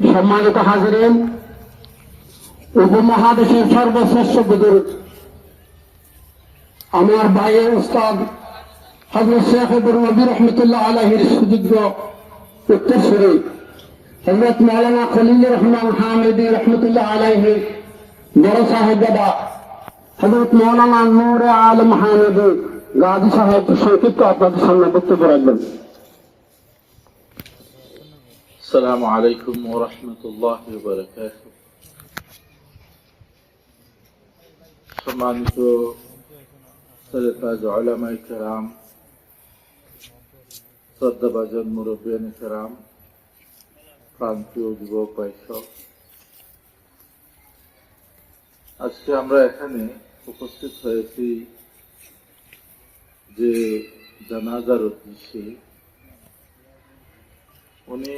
সম্মানিত হাজিরেন, উপমহাদেশের সর্বশ্রেষ্ঠ বুজুর্গ আমার ভাইয়ের উস্তাদ হজরত শেখ ইবর নবী রহমতুল্লাহ আলহির সুযোগ্য উত্তরসূরি হজরত মৌলানা খলিল রহমান হামিদি রহমতুল্লাহ আলহি বড় সাহেবজাদা হজরত মৌলানা নূর আলম হামিদি, গাজী সাহেব, সংক্ষিপ্ত আপনাদের সামনে বক্তব্য রাখবেন। السلام عليكم ورحمة الله وبركاته সম্মানিত সরেতাজ আলামাই কেরাম শ্রদ্ধাভাজন মুরব্বিয়ান কেরাম প্রান্তীয় যুবক বৈশক আজকে আমরা এখানে উপস্থিত হয়েছি যে জানাজার উদ্দেশ্যে উনি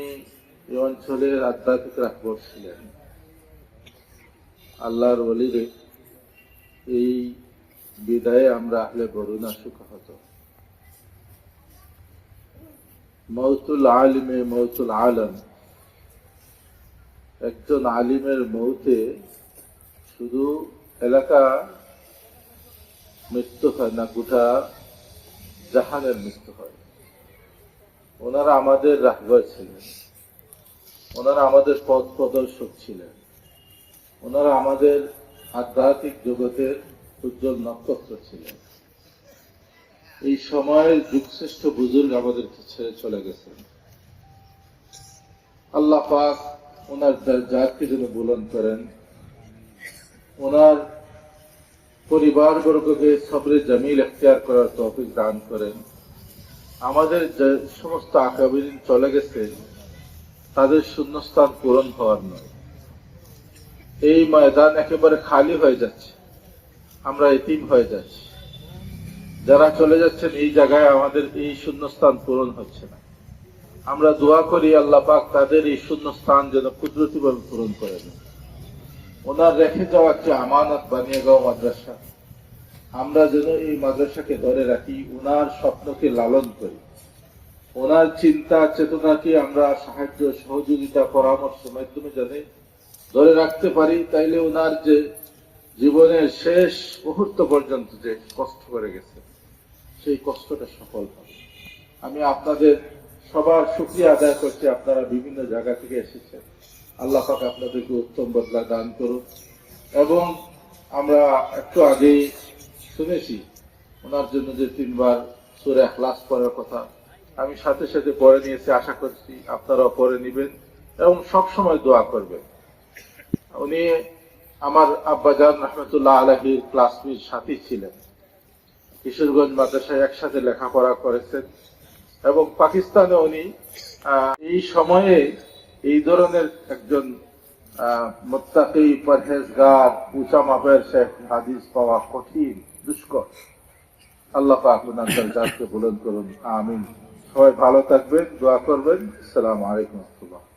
এই অঞ্চলের আধ্যাত্মিক রাখবর ছিলেন। আল্লাহর বলিরে এই বিদায়ে আমরা আহলে বরুণা সুখহত মৌতুল আলিমে মৌতুল আলম একজন আলিমের মৌতে শুধু এলাকা মৃত্যু হয় না, গোটা জাহানের মৃত্যু হয়। ওনারা আমাদের রাহবার ছিলেন। ওনারা আমাদের পথ প্রদর্শক ছিলেন। ওনারা আমাদের আধ্যাত্মিক জগতের উজ্জ্বল নক্ষত্র ছিলেন। এই সময়ের যুগশ্রেষ্ঠ বুজুর্গ আমাদেরকে ছেড়ে চলে গেছেন। আল্লাহ পাক ওনার জাতকে যেন বুলন করেন। ওনার পরিবার বর্গকে সবরে জামিল এখতিয়ার করার তৌফিক দান করেন। আমাদের যে সমস্ত আকাবিরিন চলে গেছে, তাদের শূন্যস্থান পূরণ হওয়ার নয়। এই ময়দান একেবারে খালি হয়ে যাচ্ছে। আমরা এতিম হয়ে যাচ্ছি। যারা চলে যাচ্ছেন, এই জায়গায় আমাদের এই শূন্যস্থান পূরণ হচ্ছে না। আমরা দোয়া করি আল্লাহ পাক তাদের এই শূন্যস্থান যেন কুদরতিভাবে পূরণ করে দেন। ওনার রেখে যাওয়া যে আমানত বানিয়ে গাও মাদ্রাসা আমরা যেন এই মাদ্রাসাকে ধরে রাখি ওনার স্বপ্নকে লালন করি। ওনার চিন্তা, চেতনাকে আমরা সাহায্য, সহযোগিতা, পরামর্শ, মাধ্যমে জানি ধরে রাখতে পারি, তাইলে ওনার যে জীবনের শেষ মুহূর্ত পর্যন্ত যে কষ্ট করে গেছে, সেই কষ্টটা সফল হবে। আমি আপনাদের সবার সুক্রিয়া আদায় করছি, আপনারা বিভিন্ন জায়গা থেকে এসেছেন। আল্লাহ পাক আপনাদেরকে উত্তম বদলা দান করুন এবং আমরা একটু আগেই শুনেছি ওনার জন্য যে তিনবার সুরে ক্লাস পড়ার কথা। আমি সাথে সাথে পড়ে নিয়েছি, আশা করছি আপনারাও পড়ে নেবেন এবং সব সময় দোয়া করবেন। উনি আমার আব্বাজান রহমতুল্লাহ আলহির ক্লাসমেট সাথী ছিলেন। কিশোরগঞ্জ মাদ্রাসায় একসাথে লেখাপড়া করেছেন এবং পাকিস্তানে উনি এই সময়ে এই ধরনের একজন মোত্তাকি, পরহেজগার উঁচা মাপের শেখ হাদিস পাওয়া কঠিন। দুষ্কর। আল্লাহ পাক ওনার বলুন বুলন্দ করুন। আমিন। সবাই ভালো থাকবেন, দোয়া করবেন। আসসালামু আলাইকুম রহমতুল্লাহ।